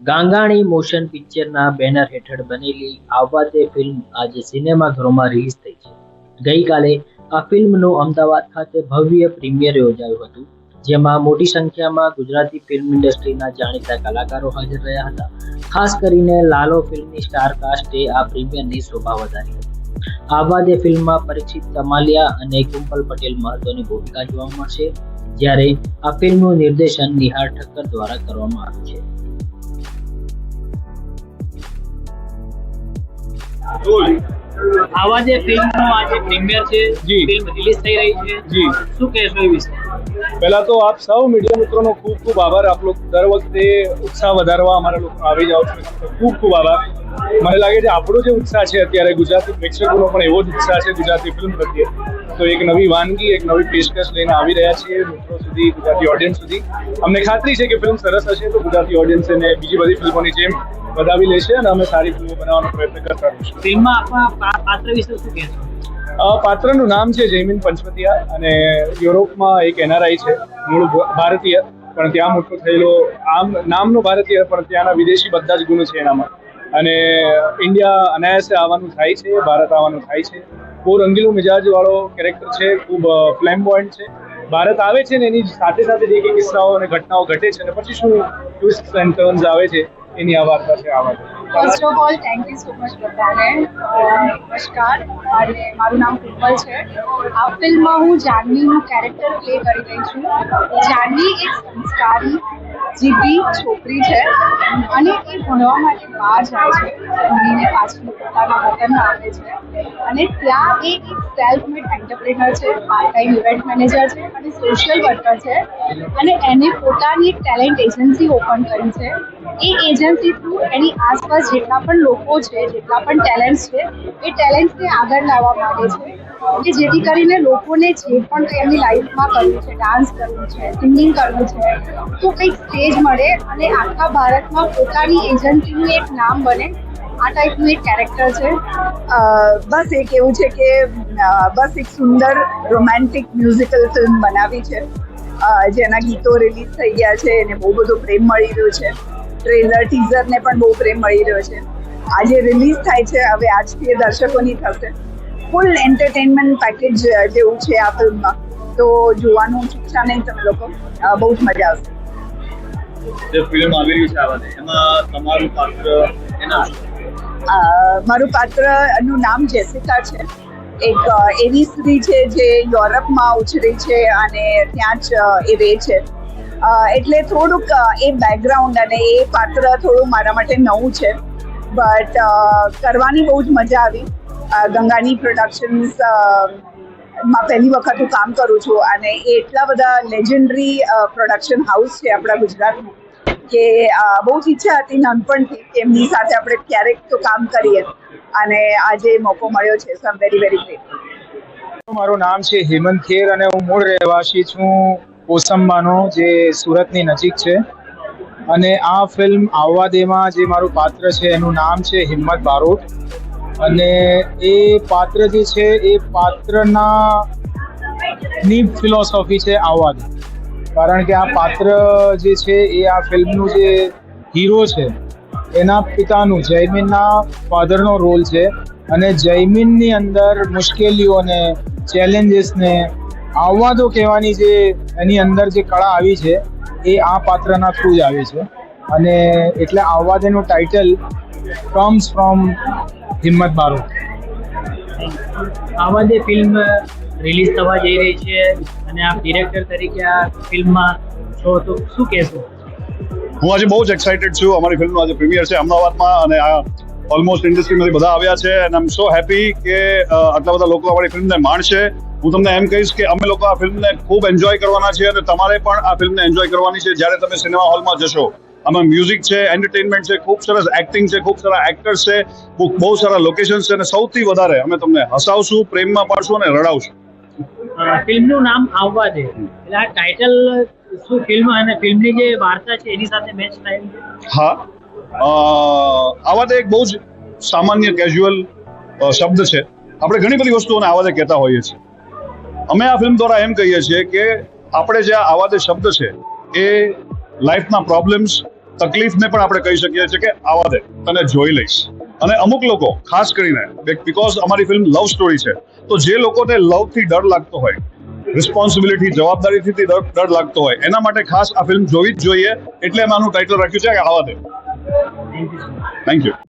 Gangani motion પિક્ચરના banner હેઠળ બનેલી આવવા તે ફિલ્મ આજે સિનેમાઘરોમાં રિલીઝ થઈ છે. ગઈકાલે આ ફિલ્મનું અમદાવાદ ખાતે ભવ્ય પ્રીમિયર યોજાયું હતું, જેમાં મોટી સંખ્યામાં ગુજરાતી ફિલ્મ ઇન્ડસ્ટ્રીના જાણીતા કલાકારો હાજર રહ્યા હતા. ખાસ કરીને લાલો ફિલ્મની સ્ટાર કાસ્ટે આ પ્રીમિયરની શોભા વધારી હતી. આવવા દે ફિલ્મમાં પરિચિત તમાલિયા અને કુંપલ પટેલ મહત્વની ભૂમિકા જોવા મળશે, જ્યારે આ ફિલ્મનું નિર્દેશન નિહાર ઠક્કર દ્વારા કરવામાં આવ્યું છે. આવા જે ફિલ્મનો આજે પ્રીમિયર છે. ફિલ્મ રિલીઝ થઈ રહી છે જી શું કહેશો એ વિશે પહેલા તો આપ સૌ મીડિયા મિત્રોનો ખૂબ ખૂબ આભાર. આપ લોકો દર વખતે ઉત્સાહ વધારવા અમારા લોકો આવી જાઓ છો. ખૂબ ખૂબ આભાર. મને લાગે છે આપણો જે ઉત્સાહ છે અત્યારે ગુજરાતી પ્રેક્ષકોનો પણ એવો જ ઉત્સાહ છે ગુજરાતી ફિલ્મ પ્રત્યે. તો એક નવી વાનગી, એક નવી પેશકશ લઈને આવી રહ્યા છીએ મિત્રો સુધી, ગુજરાતી ઓડિયન્સ સુધી. અમને ખાતરી છે કે ફિલ્મ સરસ હશે તો ગુજરાતી ઓડિયન્સ એને બીજી બધી ફિલ્મોની જેમ વધાવી લેશે અને અમે સારી ફિલ્મો બનાવવાનો પ્રયત્ન કરતા રહીશું. ફિલ્મમાં આપણા પાત્ર વિશે શું કહેશો? પાત્રનું નામ છે જયમીન પંચવતિયા અને યુરોપમાં એક એનઆરઆઈ છે, મૂળ ભારતીય. પણ ત્યાં મોટો થયેલો આમ, નામનો ભારતીય, પણ ત્યાંના વિદેશી બધા જ ગુણ છે એનામાં. અને ઇન્ડિયા અનાયાસે આવવાનું થાય છે, ભારત આવવાનું થાય છે. બહુ રંગીલું મિજાજવાળો કેરેક્ટર છે, ખૂબ ફ્લેમ છે. ભારત આવે છે ને એની સાથે સાથે જે કંઈ કિસ્સાઓ અને ઘટનાઓ ઘટે છે અને પછી શું ટ્વિસ્ટ એન્ડ ટર્ન્સ આવે છે, એની આ વાર્તા છે આ વાર્તા. First of all thank you so much બધાને. નમસ્કાર. અને મારું નામ કુંપલ છે. આ ફિલ્મમાં હું જાનવીનું કેરેક્ટર પ્લે કરી રહી છું. જાનવી એક સંસ્કારી જીદ્દી છોકરી છે. અને એ ભણવા માટે બહાર જાય છે. ભણીને પાછું પોતાના વતનમાં આવે છે. અને ત્યાં એ એક સેલ્ફ મેડ એન્ટરપ્રેનર છે પાર્ટ ટાઈમ ઇવેન્ટ મેનેજર છે અને સોશિયલ વર્કર છે. અને એને પોતાની એક ટેલેન્ટ એજન્સી ઓપન કરી છે. એ એજન્સી થ્રુ એની આસપાસ જેટલા પણ લોકો છે, જેટલા પણ ટેલેન્ટ્સ છે, એ ટેલેન્ટ્સને આગળ લાવવા માંગે છે. કે જેથી કરીને લોકોને જે પણ કંઈ એમની લાઈફમાં કરવું છે ડાન્સ કરવું છે સિંગિંગ કરવું છે, તો કંઈક સ્ટેજ મળે અને આખા ભારતમાં પોતાની એજન્સીનું એક નામ બને. આ ટાઈપનું એક કેરેક્ટર છે. બસ એક એવું છે કે બસ એક સુંદર રોમેન્ટિક મ્યુઝિકલ ફિલ્મ બનાવી છે. જેના ગીતો રિલીઝ થઈ ગયા છે, એને બહુ બધો પ્રેમ મળી રહ્યો છે. ટ્રેલર ટીઝરને પણ બહુ પ્રેમ મળી રહ્યો છે. આજે રિલીઝ થાય છે હવે આજથી દર્શકોની થશે ફૂલ એન્ટરટેનમેન્ટ પેકેજ જેવું છે આ ફિલ્મમાં. તો જોવાનું ચૂકશા નહીં તમે લોકો? બહુ જ મજા આવશે. જે ફિલ્મ આવી રહી છે આ વાતે એમાં તમારું પાત્ર એના મારું પાત્રનું નામ જેસિકા છે. એક એવી સ્ત્રી છે જે યુરોપમાં ઉછરી છે અને ત્યાં જ એ રહે છે. એટલે થોડુંક એ બેકગ્રાઉન્ડ અને એ પાત્ર થોડું મારા માટે નવું છે. બટ કરવાની બહુ જ મજા આવી. ગંગાની પ્રોડક્શન્સમાં પહેલી વખત હું કામ કરું છું અને એ એટલા બધા લેજેન્ડરી પ્રોડક્શન હાઉસ છે આપણા ગુજરાતનું કે બહુ જ ઈચ્છા હતી નાનપણથી કે એમની સાથે આપણે ક્યારેક તો કામ કરીએ. અને આજે મોકો મળ્યો છે સો વેરી વેરી ગ્રેટ મારું નામ છે હેમંત ખેર અને હું મૂળ રહેવાસી છું કોસંબાનો જે સુરતની નજીક છે. અને આ ફિલ્મ આવવા દેમાં જે મારું પાત્ર છે, એનું નામ છે હિંમત બારોટ. અને એ પાત્ર જે છે, એ પાત્રના ની ફિલોસોફી છે આવવા દે કારણ કે આ પાત્ર જે છે, એ આ ફિલ્મનું જે હીરો છે, એના પિતાનું, જયમીનના ફાધરનો રોલ છે. અને જયમીનની અંદર મુશ્કેલીઓને, ચેલેન્જીસને આવવા દો કહેવાની જે એની અંદર જે કળા આવી છે એ આ પાત્રના થ્રુ જ આવી છે. અને એટલે આવવા દેનું ટાઇટલ કમ્સ ફ્રોમ હિંમત બારો. આવા જે ફિલ્મ રિલીઝ થવા જઈ રહી છે અને આપ ડિરેક્ટર તરીકે આ ફિલ્મમાં છો તો શું કહેશો? હું આજે બહુ જ એક્સાઇટેડ છું. અમારી ફિલ્મનું આજે પ્રીમિયર છે અમદાવાદમાં અને આ ઓલમોસ્ટ ઇન્ડસ્ટ્રીમાંથી બધા આવ્યા છે અને આઈ એમ સો હેપી કે આટલા બધા લોકો અમારી ફિલ્મને માણશે. હું તમને એમ કહીશ કે અમે લોકો આ ફિલ્મને ખૂબ એન્જોય કરવાના છીએ અને તમારે પણ આ ફિલ્મને એન્જોય કરવાની છે જ્યારે તમે સિનેમા હોલમાં જશો. આમાં મ્યુઝિક છે એન્ટરટેનમેન્ટ છે ખૂબ સરસ એક્ટિંગ છે ખૂબ સારા એક્ટર્સ છે બહુ સારા લોકેશન છે અને સૌથી વધારે અમે તમને હસાવશું પ્રેમમાં પાડશું અને રડાવશું. ફિલ્મનું નામ આવવા દે. એટલે આ ટાઇટલ શું ફિલ્મ અને ફિલ્મની જે વાર્તા છે એની સાથે મેચ થાય હા. આવા તો એક બહુ જ સામાન્ય કેઝ્યુઅલ શબ્દ છે. આપણે ઘણી બધી વસ્તુઓને આવાજે કહેતા હોઈએ છીએ. અમે આ ફિલ્મ દ્વારા એમ કહીએ છીએ કે આપણે જે આવા આવાજે શબ્દ છે, એ લાઈફના પ્રોબ્લેમ્સ તકલીફને પણ આપણે કહી શકીએ છીએ કે આવા દે તને જોઈ લઈશ. અને અમુક લોકો, ખાસ કરીને બીકોઝ અમારી ફિલ્મ લવ સ્ટોરી છે, તો જે લોકોને લવથી ડર લાગતો હોય રિસ્પોન્સિબિલિટી જવાબદારીથી ડર લાગતો હોય, એના માટે ખાસ આ ફિલ્મ જોવી જ જોઈએ. એટલે અમે આનું ટાઇટલ રાખ્યું છે કે આવા દે થેન્ક યુ